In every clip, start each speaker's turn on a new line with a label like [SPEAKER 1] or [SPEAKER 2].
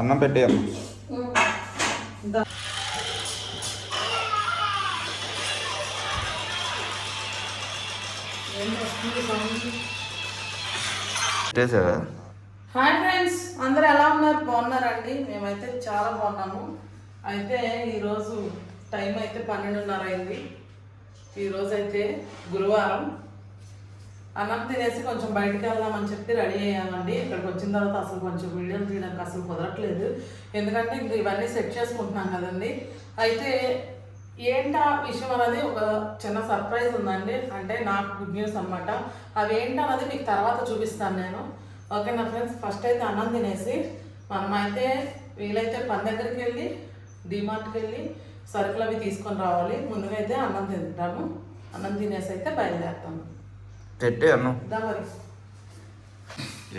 [SPEAKER 1] అన్నం పెట్టే అమ్మ పెట్టేసావా
[SPEAKER 2] హాయ్ ఫ్రెండ్స్ అందరు ఎలా ఉన్నారు? బాగున్నారండి? మేమైతే చాలా బాగున్నాము. అయితే ఈరోజు టైం అయితే పన్నెండున్నర అయింది. ఈరోజు అయితే గురువారం. అన్నం తినేసి కొంచెం బయటికి వెళ్దామని చెప్పి రెడీ అయ్యామండి. ఇక్కడికి వచ్చిన తర్వాత అసలు కొంచెం వీడియోలు తీయడానికి అసలు కుదరట్లేదు. ఎందుకంటే ఇంక ఇవన్నీ సెట్ చేసుకుంటున్నాం కదండి. అయితే ఏంటా విషయం అనేది ఒక చిన్న సర్ప్రైజ్ ఉందండి. అంటే నాకు గుడ్ న్యూస్ అనమాట అవి ఏంటన్నది మీకు తర్వాత చూపిస్తాను నేను. ఓకే నా ఫ్రెండ్స్ ఫస్ట్ అయితే అన్నం తినేసి మనమైతే వీలైతే పని దగ్గరికి వెళ్ళి డిమార్ట్కి వెళ్ళి సరుకులు అవి తీసుకొని రావాలి. ముందుగా అయితే అన్నం తింటాను అన్నం తినేసి అయితే బయలుదేరుతాము.
[SPEAKER 1] పెట్టే అన్నం
[SPEAKER 2] దా మరి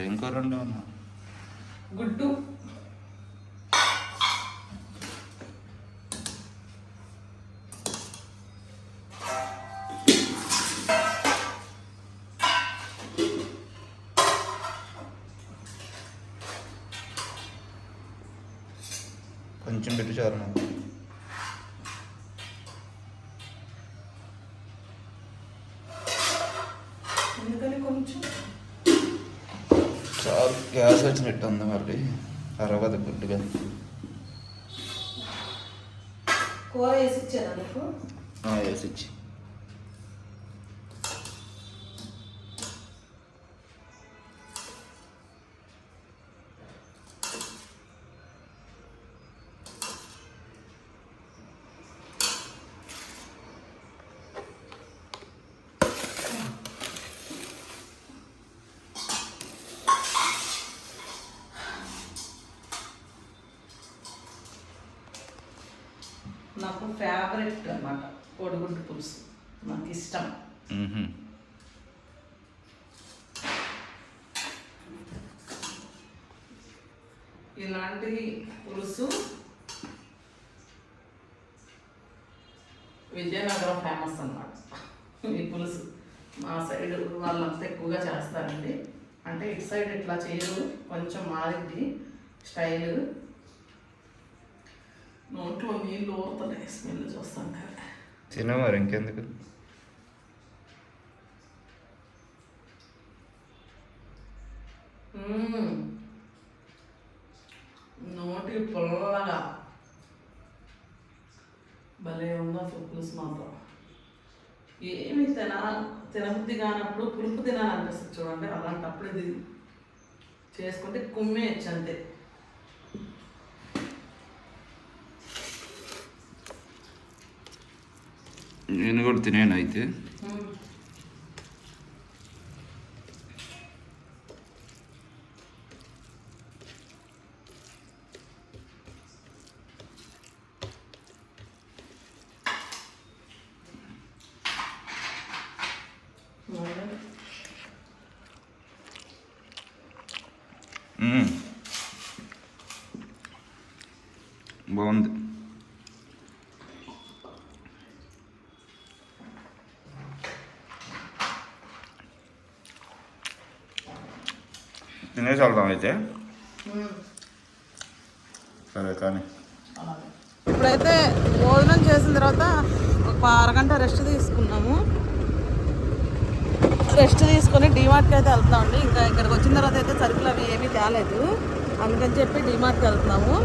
[SPEAKER 1] ఏం కూర వండావు అన్న
[SPEAKER 2] గుడ్డు
[SPEAKER 1] కొంచెం పెట్టు చారు నాకు.
[SPEAKER 2] ఎందుకని కొంచెం
[SPEAKER 1] చాలు గ్యాస్ వచ్చినట్టు ఉంది మరి. అరవదు గుడ్డుగా
[SPEAKER 2] కూర వేసి ఇచ్చాను
[SPEAKER 1] వేసి ఇచ్చి.
[SPEAKER 2] నాకు ఫేవరెట్ అన్నమాట. కోడిగుడ్డు పులుసు. నాకు ఇష్టం. ఇలాంటి పులుసు విజయనగరం ఫేమస్ అన్నమాట. ఈ పులుసు. మా సైడ్ వాళ్ళంతా ఎక్కువగా చేస్తారండి. అంటే ఇటు సైడ్ ఇట్లా చేయరు కొంచెం మారింది స్టైల్. నోట్లో నీళ్ళు ఊరుతున్నాయి. స్మెల్ చూస్తాం కదా.
[SPEAKER 1] తిను మరి ఇంకెందుకు.
[SPEAKER 2] నోటి పుల్లగా. భలే ఉందో పులుసు మాత్రం. ఏమి తిన తినబుద్ధి కానప్పుడు పులుపు తినాలనిపిస్తుంది చూడండి అలాంటప్పుడు ఇది చేసుకుంటే కుమ్మేయచ్చు అంతే
[SPEAKER 1] నేను కూడా తినేను అయితే. తినేసి వెళ్దాం అయితే. సరే కానీ.
[SPEAKER 2] ఇప్పుడైతే భోజనం చేసిన తర్వాత ఒక అరగంట రెస్ట్ తీసుకున్నాము. రెస్ట్ తీసుకొని డిమార్ట్కి అయితే వెళ్తున్నామండి ఇంకా ఇక్కడికి వచ్చిన తర్వాత అయితే సరుకులు అవి ఏమీ తేలేదు. అందుకని చెప్పి డిమార్ట్కి వెళ్తున్నాము.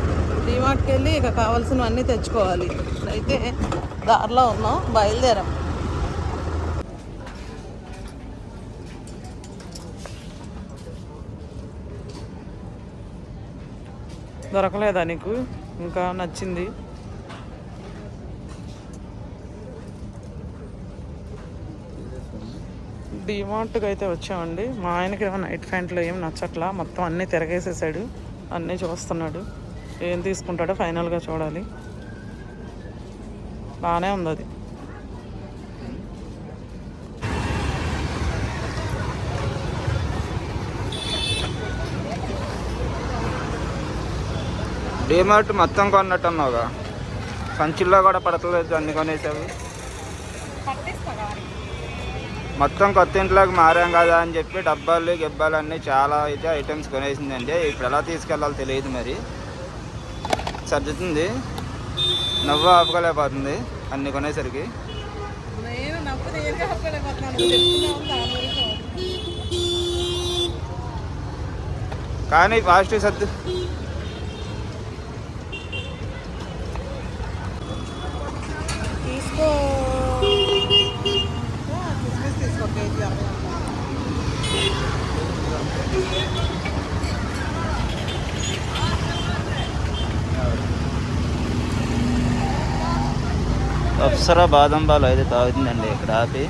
[SPEAKER 2] డిమార్ట్కి వెళ్ళి ఇక కావాల్సినవన్నీ తెచ్చుకోవాలి. అయితే దారిలో ఉన్నాం బయలుదేరాం. దొరకలేదా నీకు? ఇంకా నచ్చింది. డిమార్ట్కి అయితే వచ్చామండి. మా ఆయనకి ఏమో నైట్ ప్యాంట్లు ఏం నచ్చట్లా. మొత్తం అన్నీ తిరగేసేసాడు. అన్నీ చూస్తున్నాడు. ఏం తీసుకుంటాడో ఫైనల్గా చూడాలి. బాగానే ఉంది అది.
[SPEAKER 1] డిమార్ట్ మొత్తం కొన్నట్టు అన్నావుగా సంచుల్లో కూడా పడతలేదు అన్ని కొనేసావు. మొత్తం కొత్త ఇంట్లోకి మారాం కదా అని చెప్పి డబ్బాలు గిబ్బాలు అన్నీ చాలా అయితే ఐటమ్స్ కొనేసిందండి. ఇప్పుడు ఎలా తీసుకెళ్ళాలో తెలియదు మరి. సర్దుతుంది. నవ్వు ఆపుకోలేకపోతుంది అన్ని కొనేసరికి. కానీ ఫాస్ట్ సర్దు
[SPEAKER 2] తీసుకో కిస్మిస్ తీసుకో కేజీ అరవై
[SPEAKER 1] అప్సరా బాదం పాలు అయితే తాగుతుందండి ఇక్కడ ఆపి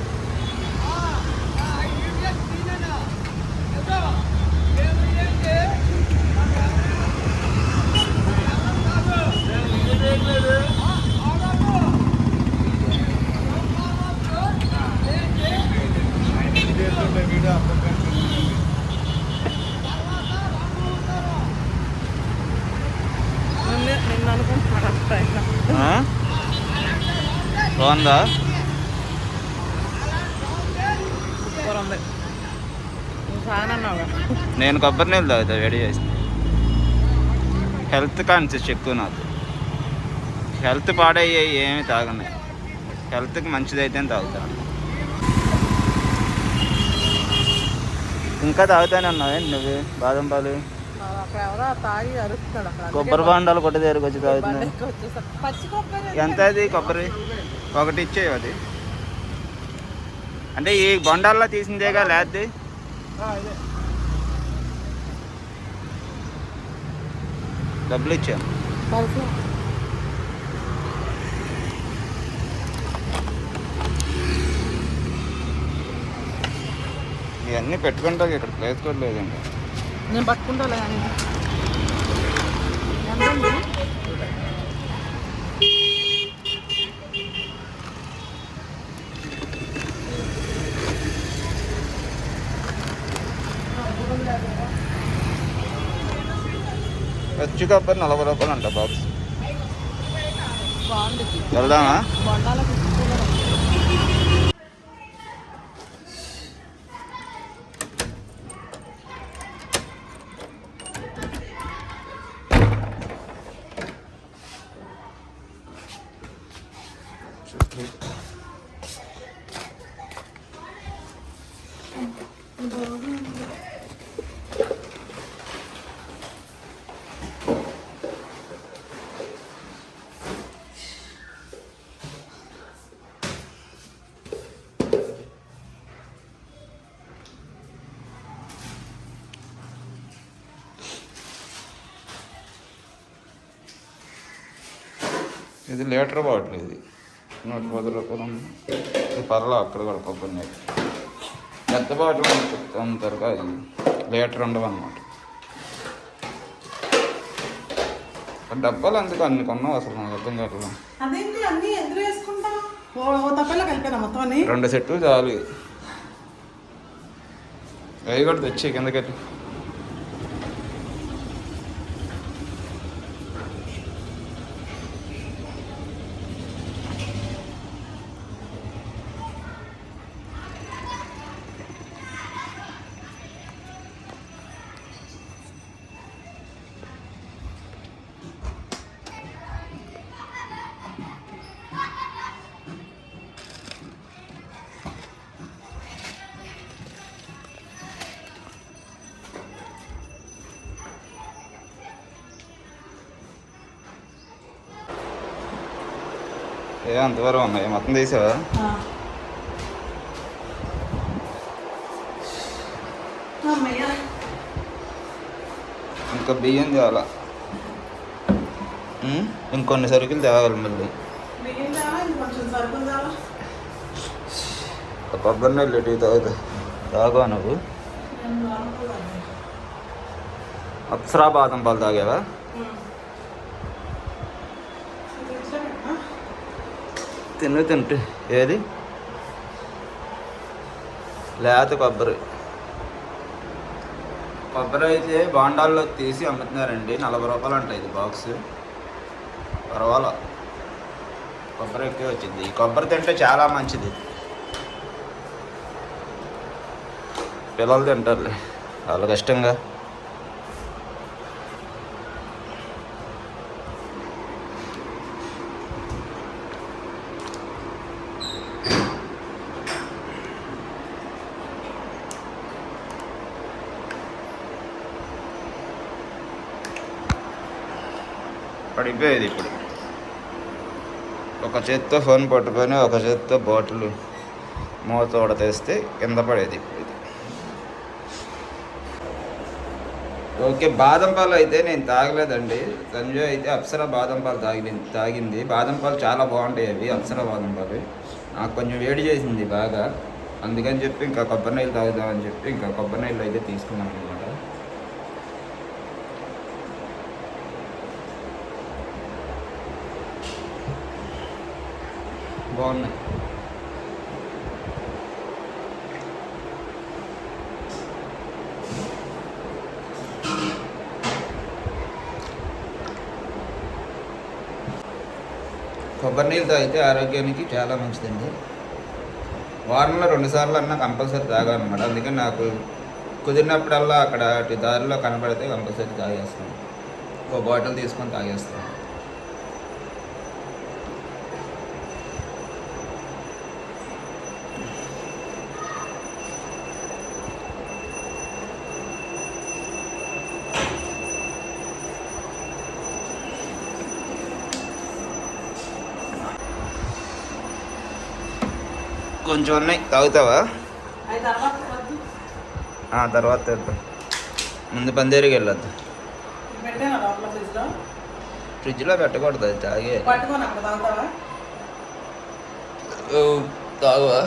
[SPEAKER 2] నిన్న నిన్న అనుకుంటున్నాడు అంతా
[SPEAKER 1] ఆ? బాగుందా? నేను కొబ్బరి నీళ్ళు తాగుతా వేడి చేసి హెల్త్ కాన్షియస్ ఎక్కువ నాకు. హెల్త్ పాడయ్యాయి ఏమి తాగను హెల్త్కి మంచిదైతే తాగుతాను ఇంకా తాగుతానే ఉన్నావేంటి నువ్వు? బాదం పాలు? కొబ్బరి బాండాలు కొట్ట దగ్గరకు వచ్చి
[SPEAKER 2] కొబ్బరి
[SPEAKER 1] ఎంత అది కొబ్బరి? ఒకటి ఇచ్చేవి అది. అంటే ఈ బొండాల్లో తీసిందేగా లేద్ది డబ్బులు ఇచ్చాను
[SPEAKER 2] పరుపు
[SPEAKER 1] ఇవన్నీ పెట్టుకుంటా ఇక్కడ ప్లేస్ కూడా లేదండి.
[SPEAKER 2] నేను పట్టుకుంటాలే
[SPEAKER 1] పచ్చి కొబ్బరి నలభై రూపాయలు అంట బాక్స్
[SPEAKER 2] బాగుంది.
[SPEAKER 1] వెళ్దామా? ఇది లీటర్ బాటిల్ ఇది. నూట పది రూపాయలు ఇది పర్లా అక్కడ కూడా కొబ్బరి పెద్ద బాటిల్ అది లీటర్ ఉండవు అనమాట డబ్బాలు అందుకు అన్ని కొన్నావు అసలు? నాకు అర్థం కావట్లేదు. రెండు సెట్లు చాలు. అవి కూడా తెచ్చి కిందకెళ్ళి ఏ అంతవరకు ఉన్నాయి. మొత్తం తీసావా? ఇంకా బియ్యం తేవాలా? ఇంకొన్ని సరుకులు తేవాలి మళ్ళీ. కొబ్బరి నీళ్ళు ఇటు తాగుతా తాగా నువ్వు? అప్సరా బాదం పాలు తాగావా? తిను తింటు. ఏది? లేత కొబ్బరి. కొబ్బరి అయితే బాండాల్లో తీసి అమ్ముతున్నారండి. నలభై రూపాయలు అంట ఇది బాక్స్. పర్వాలా. కొబ్బరి ఎక్కువ వచ్చింది. ఈ కొబ్బరి తింటే చాలా మంచిది. పిల్లలు తింటారులే. వాళ్ళకి ఇష్టంగా. పడిపోయేది ఇప్పుడు. ఒక చేత్తో ఫోన్ పట్టుకొని ఒక చేత్తో బాటిల్ మూతోడ తెస్తే కింద పడేది ఇప్పుడు ఇది. ఓకే బాదం పాలు అయితే నేను తాగలేదండి. సంజయ్ అయితే అప్సర బాదం పాలు తాగి తాగింది. బాదం పాలు చాలా బాగుంటాయి అవి అప్సర బాదం పాలు. నాకు కొంచెం వేడి చేసింది బాగా. అందుకని చెప్పి ఇంకా కొబ్బరి నీళ్ళు తాగుదామని చెప్పి ఇంకా కొబ్బరి నీళ్ళు అయితే తీసుకున్నాను అనమాట బాగున్నాయి. కొబ్బరి నీళ్ళు తాగితే ఆరోగ్యానికి చాలా మంచిదండి. వారంలో రెండుసార్లు అన్నా కంపల్సరీ తాగాలన్నమాట. అందుకని నాకు కుదిరినప్పుడల్లా అక్కడ అటు దారిలో కనపడితే కంపల్సరీ తాగేస్తాను. ఒక బాటిల్ తీసుకొని తాగేస్తాను. కొంచెం ఉన్నాయి. తాగుతావా?
[SPEAKER 2] తర్వాత వద్దు.
[SPEAKER 1] ఆ, తర్వాత తెద్దాం. ముందు పందేరికి వెళ్ళొద్దు.
[SPEAKER 2] ఫ్రిడ్జ్లో?
[SPEAKER 1] పెట్టకూడదు అది తాగే. తాగువా.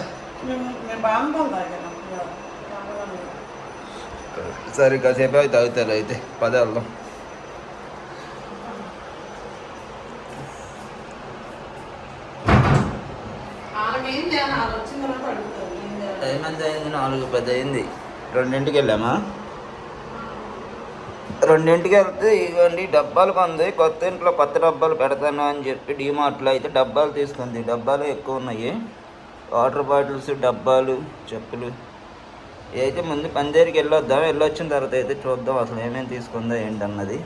[SPEAKER 1] సరే కాసేపు అవి తాగుతారు అయితే. పదే వెళ్దాం
[SPEAKER 2] వాళ్ళకేం చేయాలి వాళ్ళు వచ్చిన తర్వాత అడుగుతారు ఏం చేయాలి
[SPEAKER 1] టైం ఎంత అయింది నాలుగు పది అయింది రెండింటికి వెళ్ళామా రెండింటికి వెళ్తే ఇవ్వండి డబ్బాలు కొంది కొత్త ఇంట్లో కొత్త డబ్బాలు పెడతాను అని చెప్పి డిమార్ట్లో అయితే డబ్బాలు తీసుకుంది. డబ్బాలు ఎక్కువ ఉన్నాయి వాటర్ బాటిల్స్ డబ్బాలు చెప్పులు. అయితే ముందు పందేరికి వెళ్ళొద్దాం వెళ్ళొచ్చిన తర్వాత అయితే చూద్దాం అసలు ఏమేమి తీసుకుందా ఏంటన్నది.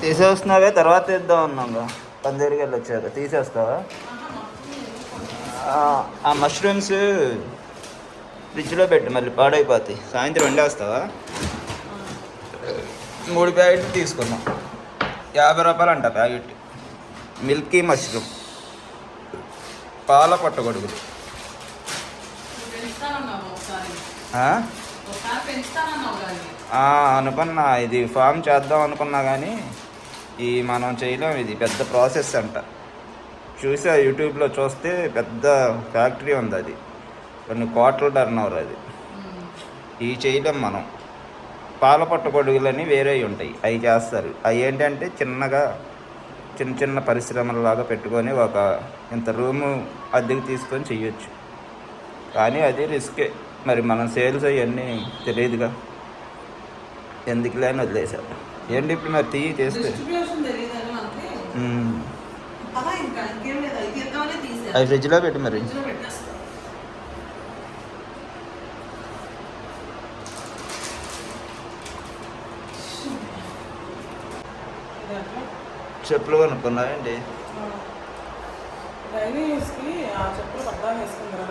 [SPEAKER 1] తీసేస్తున్నావే తర్వాత ఇద్దాం అన్నాగా పందేరికి వెళ్ళొచ్చాక. తీసేస్తావా? ఆ, ఆ మష్రూమ్స్ ఫ్రిడ్జ్లో పెట్టు మళ్ళీ పాడైపోతాయి. సాయంత్రం వండేస్తావా? మూడు ప్యాకెట్లు తీసుకున్నాం. యాభై రూపాయలు అంట ప్యాకెట్. మిల్కీ మష్రూమ్ పాల పట్టగొడుగులు అనుకున్నా. ఇది ఫామ్ చేద్దాం అనుకున్నా కానీ ఈ మనం చేయలేం. ఇది పెద్ద ప్రాసెస్ అంట. చూసా యూట్యూబ్లో చూస్తే పెద్ద ఫ్యాక్టరీ ఉంది అది. కొన్ని కోట్ల టర్న్ ఓవర్ అది. ఇవి చేయలేం మనం. పాల పట్టుకొడుగులని వేరే ఉంటాయి. అవి చేస్తారు. అవి ఏంటంటే చిన్నగా చిన్న చిన్న పరిశ్రమలలాగా పెట్టుకొని ఒక ఇంత రూము అద్దెకి తీసుకొని చెయ్యొచ్చు. కానీ అది రిస్కే. మరి మనం సేల్స్ అవన్నీ తెలియదుగా. ఎందుకు లేని వదిలేసాం ఏంటి ఇప్పుడు మరి తీయి చేస్తే? అవి ఫ్రిడ్జ్లో పెట్టి మరి. చెప్పులు కొనుక్కున్నావేంటి?
[SPEAKER 2] వేసుకుంటారా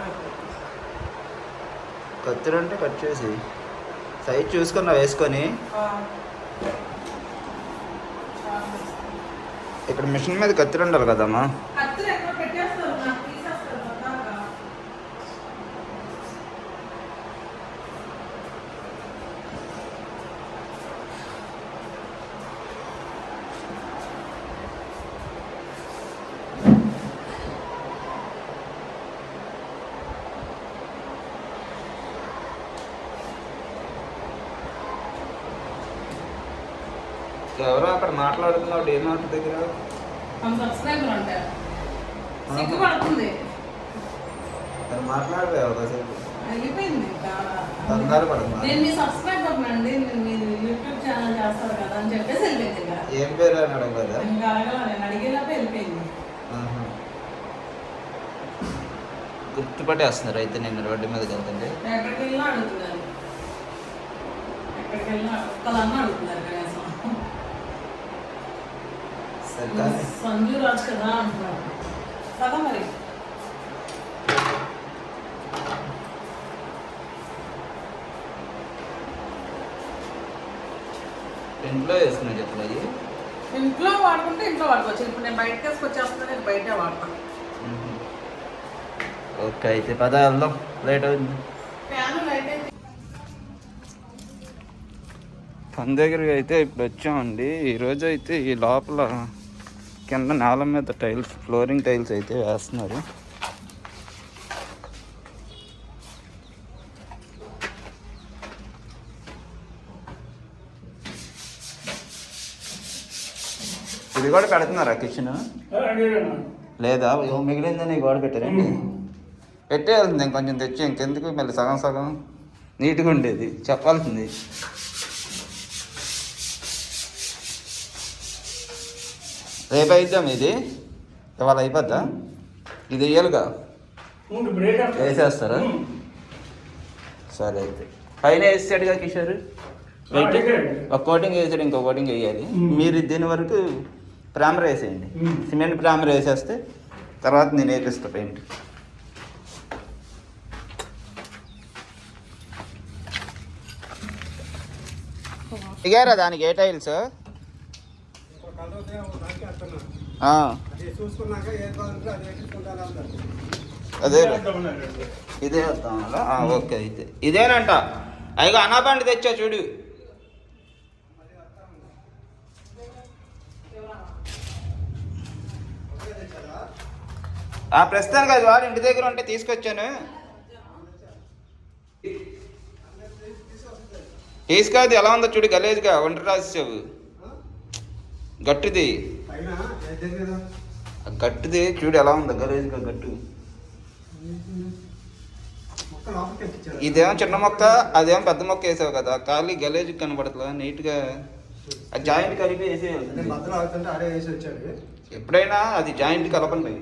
[SPEAKER 1] కత్తిరి అంటే కట్ చేసి. సైజ్ చూసుకున్నా వేసుకొని. ఇక్కడ మిషన్ మీద కత్తిరి ఉండాలి కదమ్మా. ఎవరో అక్కడ మాట్లాడుతున్నావు డీమార్ట్ దగ్గర?
[SPEAKER 2] సబ్స్క్రైబర్ అంటారు. సిగ్గుపడుతుంది
[SPEAKER 1] మరి మాట్లాడలే ఒకసేపు
[SPEAKER 2] అయిపోయింది చాలా.
[SPEAKER 1] కంగారు పడుతున్నా
[SPEAKER 2] నేను మీ సబ్స్క్రైబర్ అండి నేను మీరు యూట్యూబ్ ఛానల్ చేస్తారు కదా అని చెప్పేసి వెళ్ళిపోయింది ఇంకా.
[SPEAKER 1] ఏం పేరు అని అడగదా
[SPEAKER 2] ఇంకా అడగల నేను అడిగేలోపే వెళ్ళిపోయింది.
[SPEAKER 1] ఆహా. గుర్తుపట్టేస్తున్నారు అయితే నేను రోడ్డు మీదకి వెళ్తుంటే.
[SPEAKER 2] ఎక్కడికి వెళ్ళినా అడుగుతున్నారు. ఎక్కడికి వెళ్ళినా అడుగుతున్నారు సంజు రాజు కదా అంటున్నారు కదా మరి?
[SPEAKER 1] ఇంట్లో వేసుకునే చెప్పులు అవి
[SPEAKER 2] ఇంట్లో వాడుకుంటే ఇంట్లో వాడుకోవచ్చు. ఇప్పుడు నేను బయటకి వేసుకొచ్చేస్తున్నా నేను బయటే వాడతాను
[SPEAKER 1] ఓకే అయితే పద వెళ్దాం. లేట్ అవుతుంది. పని దగ్గరికి అయితే ఇప్పుడు వచ్చామండి ఈరోజు అయితే ఈ లోపల కింద నేల మీద టైల్స్ ఫ్లోరింగ్ టైల్స్ అయితే వేస్తున్నారు. ఇది కూడా పెడుతున్నారా కిచెన్ లేదా? మిగిలిందని గోడ పెట్టారండి. పెట్టేయాల్సింది కొంచెం తెచ్చి ఇంకెందుకు? మళ్ళీ సగం సగం నీట్గా ఉండేది. చెప్పాల్సింది. రేపు అయిద్దాం ఇది? ఇవాళ అయిపోద్దా? ఇది వేయాలిగా వేసేస్తారా? సరే అయితే. పైన వేసాడుగా కిషోర్? వెయిట్ ఒక కోటింగ్ వేసాడు ఇంకో కోటింగ్ వేయాలి. మీరు దీని వరకు ప్రామర్ వేసేయండి. సిమెంట్ ప్రామర్ వేసేస్తే తర్వాత నేను వేపిస్తా పెయింట్. దిగారా దానికి ఏ టైల్స్?
[SPEAKER 3] అది
[SPEAKER 1] ఇదే ఆ, ఓకే అయితే. ఇదేనంట. అయిగా అనాబండి తెచ్చా చూడు. ఆ ప్రస్తుతానికి అది వాడు ఇంటి దగ్గర ఉంటే తీసుకొచ్చాను. తీసుకాదు ఎలా ఉందో చూడు గలేజ్గా ఒంటరి రాసేసావు. గట్టిది. గట్టిది చూడు ఎలా ఉందో గలేజ్గా గట్టు. ఇదేమో చిన్న మొక్క అదేమో పెద్ద మొక్క వేసావు కదా. ఖాళీ గలేజ్ కనబడుతుందా నీట్గా ఆ జాయింట్ కలిపి వేసేయాలి ఎప్పుడైనా అది జాయింట్ కలపండి.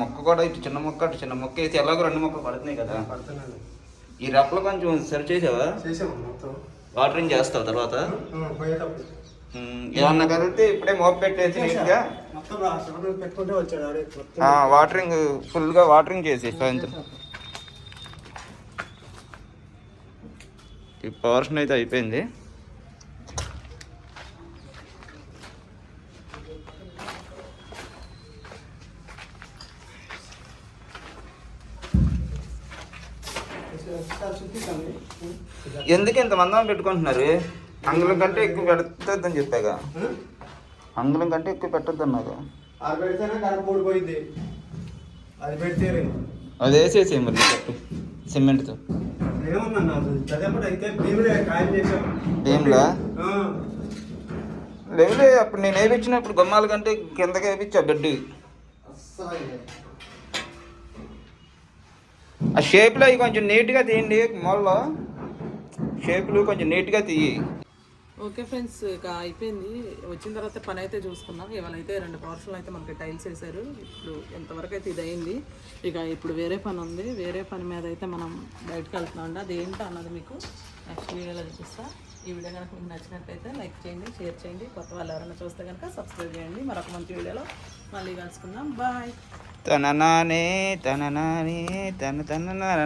[SPEAKER 1] మొక్క కూడా ఇటు చిన్న మొక్క అటు చిన్న మొక్క వేసి ఎలాగో రెండు మొక్కలు పడుతున్నాయి కదా. ఈ రెప్పలు కొంచెం సరి చేసావా? వాటరింగ్ చేస్తావు తర్వాత? ఏమన్నా కలిపితే ఇప్పుడే మోపు పెట్టేసి నీట్గా వాటరింగ్ ఫుల్గా వాటరింగ్ చేసి సాయంత్రం. ఈ పోర్షన్ అయితే అయిపోయింది. ఎందుకు ఇంత మందం పెట్టుకుంటున్నారు? అంగుళం కంటే ఎక్కువ పెట్టొద్దని చెప్పాగా. అంగుళం కంటే ఎక్కువ పెట్టొద్దు అన్నారు
[SPEAKER 3] ఆరు పెడితేనే కరెంట్ అది పెడితే
[SPEAKER 1] అది వేసేసి మరి సిమెంట్తో.
[SPEAKER 3] భీములే
[SPEAKER 1] భీములా?
[SPEAKER 3] ఆ.
[SPEAKER 1] లేవులే అప్పుడు నేను వేయించినప్పుడు గుమ్మాల కంటే కిందకి వేయించా బెడ్. ఆ షేప్లో అవి కొంచెం నీట్గా తీయండి మూలలో. షేపులు కొంచెం నీట్గా తీయి.
[SPEAKER 2] ఓకే ఫ్రెండ్స్ ఇక అయిపోయింది. వచ్చిన తర్వాత పని అయితే చూసుకున్నాం ఇవాళ అయితే రెండు పోర్షన్లు అయితే మనకి టైల్స్ వేశారు. ఇప్పుడు ఎంతవరకు అయితే ఇది అయింది ఇక ఇప్పుడు వేరే పని ఉంది. వేరే పని మీద అయితే మనం బయటకు వెళ్తున్నాం అండి. అది ఏంటో అన్నది మీకు నెక్స్ట్ వీడియోలో చూపిస్తా. ఈ వీడియో కనుక మీకు నచ్చినట్లయితే లైక్ చేయండి షేర్ చేయండి. కొత్త వాళ్ళు ఎవరైనా చూస్తే కనుక సబ్స్క్రైబ్ చేయండి. మరొక మంచి వీడియోలో మళ్ళీ కలుసుకుందాం. బాయ్
[SPEAKER 1] తన నానే తన నానే తన తన నారే